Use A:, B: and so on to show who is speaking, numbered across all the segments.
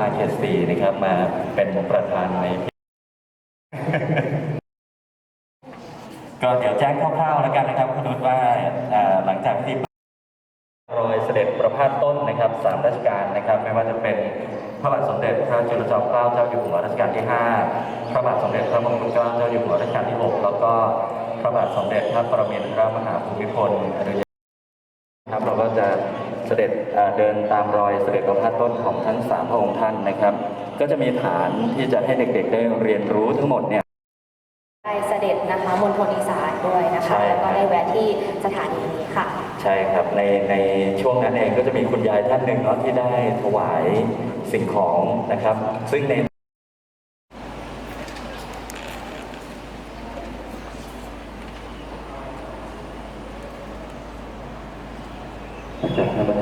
A: มาเขตสีนะครับมาเป็นประธานใน ก็เดี๋ยวแจ้งคร่าวๆแล้วกันนะครับคุณนุชว่าหลังจากที่รอยเสด็จประพาสต้นนะครับสามราชการนะครับ ไม่ว่าจะเป็นพระบาทสมเด็จพระจุลจอมเกล้าเจ้าอยู่หัวรัชกาลที่ 5 พระบาทสมเด็จพระมงกุฎเกล้าเจ้าอยู่หัวรัชกาลที่ 6 แล้วก็พระบาทสมเด็จพระประมินทรมหาภูมิพลอดุลยเดชครับเราก็จะเสด็จ เอ่อเดินตามรอยเสด็จประพาสต้นของทั้งสามพระองค์ท่านนะครับ ก็จะมีฐานที่จะให้เด็กๆได้เรียนรู้ทั้งหมดเนี่ย
B: ได้เสด็จนะคะมณฑลอีสานด้วยนะ
A: ใช่
B: คะ
A: ครับ
B: แล้วก็ได้แวะที่สถานีนี้ค่ะ
A: ใช่ครับในในช่วงนั้นเองก็จะมีคุณยายท่านหนึ่งเนาะที่ได้ถวายสิ่งของนะครับ ซึ่งใน จากท่าน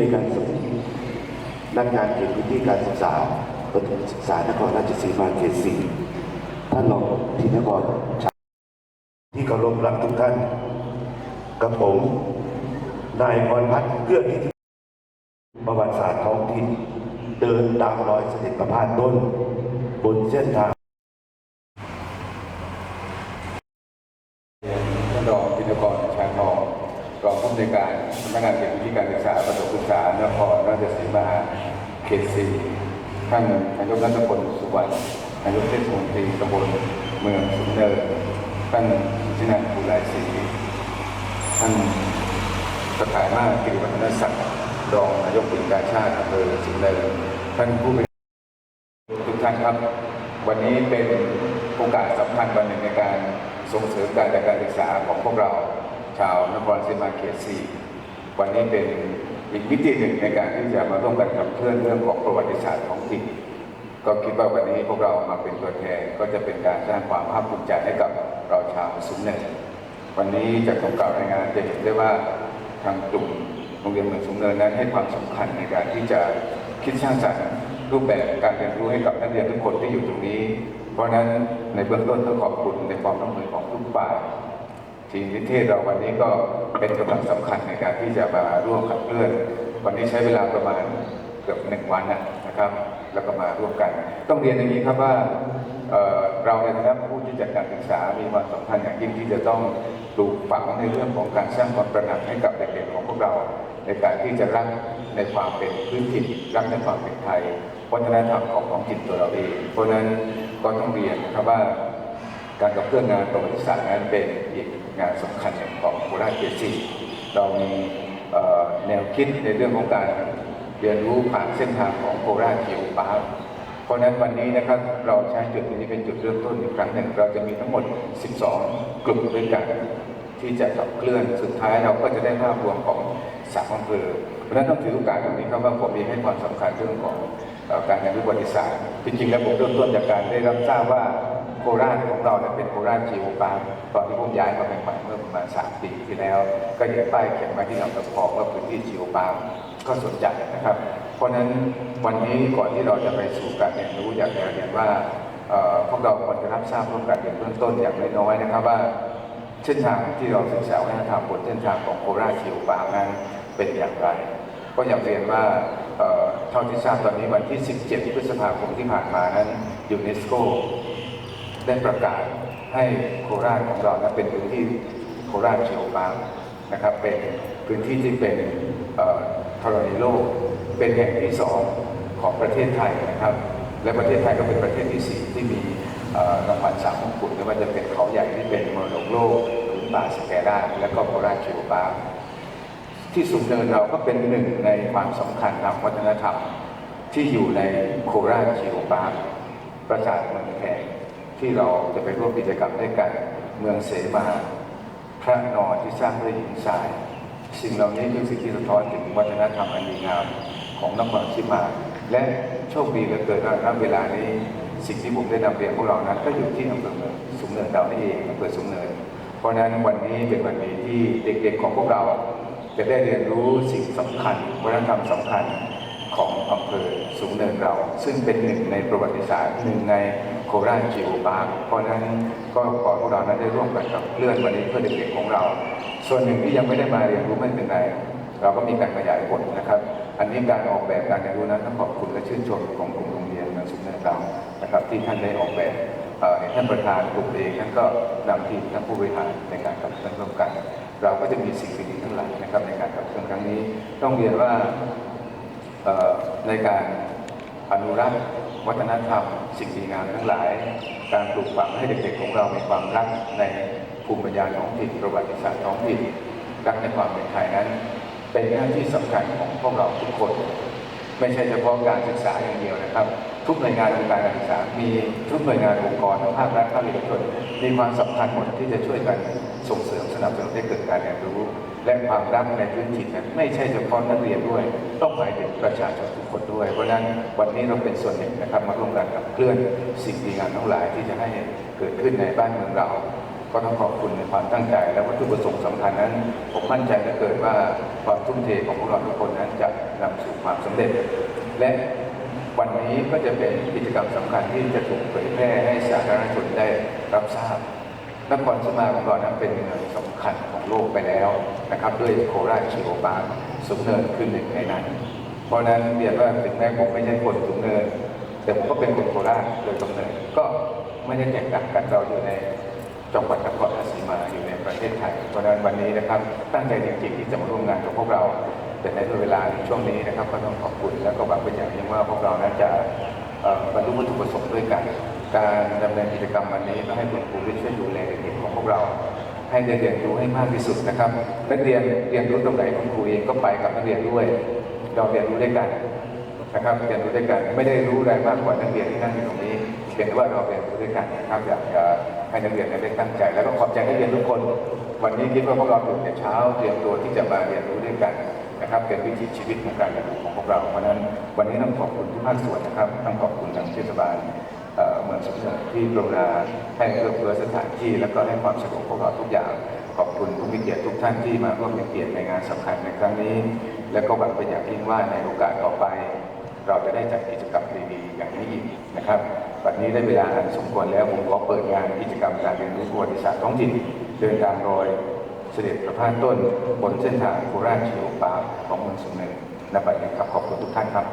C: วยการสำนักงานเขตพื้นที่การศึกษาประถมศึกษานครราชสีมาเขตสี่ท่านรองทินกรชาที่เคารพรักทุกท่าน กับผม นายพรพัฒน์เกื้อกิติประวัติศาสตร์ท้องถิ่นเดินตามรอยเสด็จประพาสต้น บนเส้นทาง
D: ท่านรองพินกรชาญทองรองผู้อำน วยการสำนักงานเขตพื้นที่การศึกษาประถมศึกษานครราชสีมาเขตสี่ท่านนายกรัฐพลสุวรรณนายกเทศมนตรีตำบลเมืองสุนเนินท่านสุชินันท์ภูไลศรีท่านสถามากกิริวัฒนศักดิ์รองนายกองค์กาชาติอำเภอสุนเนินท่านผู้เป็นทุกท่านครับ วันนี้เป็นโอกาสสำคัญวันหนึ่งในการส่งเสริมการจัดการศึกษาของพวกเรา ชาวนครศรีมาเขตสี่ วันนี้เป็นอีกมิติหนึ่งในการที่จะมาร่วมกันขับเคลื่อนเรื่องของประวัติศาสตร์ของถิ่นก็คิดว่าวันนี้พวกเรามาเป็นตัวแทนก็จะเป็นการสร้างความภาคภูมิใจให้กับเราชาวสุนเนวันนี้จากคำกล่าวรายงานจะเห็นได้ว่าทางกลุ่มโรงเรียนเมืองสุนเนินนั้นให้ความสำคัญในการที่จะคิดสร้างสรรค์รูปแบบการเรียนรู้ให้กับนักเรียนทุกคนที่อยู่ตรงนี้ เพราะฉะนั้นในเบื้องต้นต้องขอบคุณในความร่วมมือของทุกฝ่าย ทีนิเทศเราวันนี้ก็เป็นกำลังสำคัญในการที่จะมาร่วมขับเคลื่อน วันนี้ใช้เวลาประมาณเกือบหนึ่งวันนะครับ แล้วก็มาร่วมกัน ต้องเรียนอย่างนี้ครับว่าเเราในฐานะผู้ที่จัดการศึกษา มีความสำคัญอย่างยิ่งที่จะต้องปลูกฝังในเรื่องของการสร้างความตระหนักให้กับเด็กๆของพวกเรา ในการที่จะรักในความเป็นพื้นถิ่นรักในความเป็นไทยวัฒนธรรมของท้องถิ่นตัวเราเองเพราะฉะนั้นก็ต้องเรียนนะครับว่า การกับเครื่องงานประวัติศาสตร์นั้นเป็นอีกงานสำคัญของโคราชเกจิเรามีแนวคิดในเรื่องของการเรียนรู้ผ่านเส้นทางของโคราชเขียวปาเพราะฉะนั้นวันนี้นะครับเราใช้จุดนี้เป็นจุดเริ่มต้นอีกครั้งหนึ่ง เราจะมีทั้งหมด 12 กลุ่มด้วยกันที่จะขับเคลื่อนสุดท้ายเราก็จะได้ภาพรวมของสามอำเภอเพราะนั้นต้องถือโอกาสตรงนี้ครับว่าผมเองให้ความสำคัญเรื่องของการเรียนรู้ประวัติศาสตร์จริงๆแล้วผมเริ่มต้นจากการได้รับทราบว่า โคราชของเราเนี่ยเป็นโคราชจีโอปาร์ตอนที่ผมย้ายมาใหม่ๆเมื่อประมาณ3ปีที่แล้ว ก็เห็นป้ายเขียนไว้ที่หนองตะพองว่าพื้นที่จีโอปาร์ก็สนใจนะครับ เพราะฉะนั้นวันนี้ก่อนที่เราจะไปสู่การเรียนรู้อยากจะเรียนว่าพวกเราควรจะรับทราบเรื่องการเรียนเบื้องต้นอย่างน้อยๆนะครับว่าเส้นทางที่เราศึกษาวัฒนธรรมบนเส้นทางของโคราชคิวปางนั้นเป็นอย่างไร ก็อยากเรียนว่าเอ่อเท่าที่ทราบตอนนี้วันที่ 17 พฤษภาคมที่ผ่านมานั้นยูเนสโก ได้ประกาศให้โคราชของเรานั้นเป็นพื้นที่โคราชคิวปางนะครับ เป็นพื้นที่ที่เป็นธรณีโลก เป็นแห่งที่สองของประเทศไทยนะครับ และประเทศไทยก็เป็นประเทศที่สี่ที่มีรางวัลสามมงกุฎไม่ว่าจะเป็นเขาใหญ่ที่เป็นมรดกโลกหรือป่าสแกราและก็โคราชเชิวปาร์คที่สูงเนินเราก็เป็นหนึ่งในความสำคัญทางวัฒนธรรมที่อยู่ในโคราชเชิวปาร์คประสาทเมืองแขก ที่เราจะไปร่วมกิจกรรมด้วยกันเมืองเสมา พระนอนที่สร้างด้วยหินทราย สิ่งเหล่านี้คือสิ่งที่สะท้อนถึงวัฒนธรรมอันดีงามของนครชิมา และโชคดีเหลือเกินว่าณเวลานี้สิ่งที่ผมได้นำเรียนพวกเรานั้น ก็อยู่ที่อำเภอเมืองสูงเนินเรานี่เองอำเภอสูงเนิน เพราะนั้นวันนี้เป็นวันดีที่เด็กๆของพวกเราจะได้เรียนรู้สิ่งสำคัญวัฒนธรรมสำคัญของอำเภอสูงเนินเรา ซึ่งเป็นหนึ่งในประวัติศาสตร์หนึ่งใน โคราชจิโอปาร์คเพราะนั้นก็ขอพวกเรานั้นได้ร่วมกันกับเลื่อนวันนี้เพื่อเด็กๆของเรา ส่วนหนึ่งที่ยังไม่ได้มาเรียนรู้ไม่เป็นไรเราก็มีการขยายผลนะครับ อันนี้การออกแบบการเรียนรู้นั้นต้องขอบคุณและชื่นชมของกลุ่มโรงเรียนเมืองสูงเนินเรานะครับที่ท่านได้ออกแบบเอ่อท่านประธานกลุ่มเองท่านก็นำทีมท่านผู้บริหารในการขับเคลื่อนร่วมกัน เราก็จะมีสิ่งดีๆทั้งหลายนะครับในการขับเคลื่อนครั้งนี้ ต้องเรียนว่าเอ่อในการอนุรักษ์ วัฒนธรรม สิ่งดีงามทั้งหลาย การปลูกฝังให้เด็กๆของเรามีความรักในภูมิปัญญาท้องถิ่นประวัติศาสตร์ท้องถิ่นรักในความเป็นไทยนั้น เป็นหน้าที่สำคัญของพวกเราทุกคน ไม่ใช่เฉพาะการศึกษาอย่างเดียวนะครับ ทุกหน่วยงานองค์การการศึกษา มีทุกหน่วยงานองค์กรทั้งภาครัฐภาคเอกชนมีความสำคัญหมดที่จะช่วยกันส่งเสริมสนับสนุนให้เกิดการเรียนรู้ และความรักในพื้นถิ่นนั้นไม่ใช่เฉพาะนักเรียนด้วย ต้องหมายถึงประชาชนทุกคนด้วย เพราะฉะนั้นวันนี้เราเป็นส่วนหนึ่งนะครับมาร่วมกันกับเคลื่อนสิ่งดีงามทั้งหลายที่จะให้เกิดขึ้นในบ้านเมืองเรา ก็ต้องขอบคุณในความตั้งใจ และวัตถุประสงค์สำคัญนั้น ผมมั่นใจเหลือเกินว่าความทุ่มเทของพวกเราทุกคนนั้นจะนำสู่ความสำเร็จ และวันนี้ก็จะเป็นกิจกรรมสำคัญที่จะถูกเผยแพร่ให้สาธารณชนได้รับทราบนครสมาของเรานั้นเป็นเมืองสำคัญของโลกไปแล้ว นะครับด้วยโคราชชิโอบาสูงเนินคือหนึ่งในนั้น เพราะนั้นเรียนว่าถึงแม้ผมไม่ใช่คนสูงเนิน แต่ผมก็เป็นคนโคราชโดยกำเนิดก็ไม่ได้แตกต่างกันเราอยู่ในจังหวัดนครราชสีมาอยู่ในประเทศไทย เพราะนั้นวันนี้นะครับตั้งใจจริงๆที่จะมาร่วมงานกับพวกเรา แต่ในเวลาในช่วงนี้นะครับก็ต้องขอบคุณและก็หวังเป็นอย่างยิ่งว่าพวกเรานั้นจะบรรลุวัตถุประสงค์ด้วยกัน การดำเนินกิจกรรมวันนี้ก็ให้คุณครูได้ช่วยดูแลเด็กของพวกเรา ให้ได้เรียนรู้ให้มากที่สุดนะครับนักเรียนเรียนรู้ตรงไหนคุณครูเองก็ไปกับนักเรียนด้วย เราเรียนรู้ด้วยกันนะครับเรียนรู้ด้วยกันไม่ได้รู้อะไรมากกว่านักเรียนที่นั่งอยู่ตรงนี้เพียงแต่ว่าเราเรียนรู้ด้วยกันนะครับอยากจะให้นักเรียนได้ตั้งใจ แล้วก็ขอบใจนักเรียนทุกคน วันนี้คิดว่าพวกเราตื่นแต่เช้า เตรียมตัวที่จะมาเรียนรู้ด้วยกันนะครับเป็นวิถีชีวิตของการเรียนรู้ของพวกเราเพราะฉะนั้นวันนี้ต้องขอบคุณทุกภาคส่วนนะครับต้องขอบ ที่กรุณาให้เอื้อเฟื้อสถานที่แล้วก็ให้ความสะดวกพวกเราทุกอย่าง ขอบคุณผู้มีเกียรติทุกท่านที่มาร่วมเป็นเกียรติในงานสำคัญในครั้งนี้ และก็หวังเป็นอย่างยิ่งว่าในโอกาสต่อไป เราจะได้จัดกิจกรรมดีๆอย่างนี้อีกนะครับวันนี้ได้เวลาอันสมควรแล้วผมขอเปิดงานกิจกรรมการเรียนรู้ประวัติศาสตร์ท้องถิ่นเดินตามรอยเสด็จประพาสต้นบนเส้นทางโคราชเชิโอปาของเมืองสุนเนินณบัดนี้ครับขอบคุณทุกท่านครับ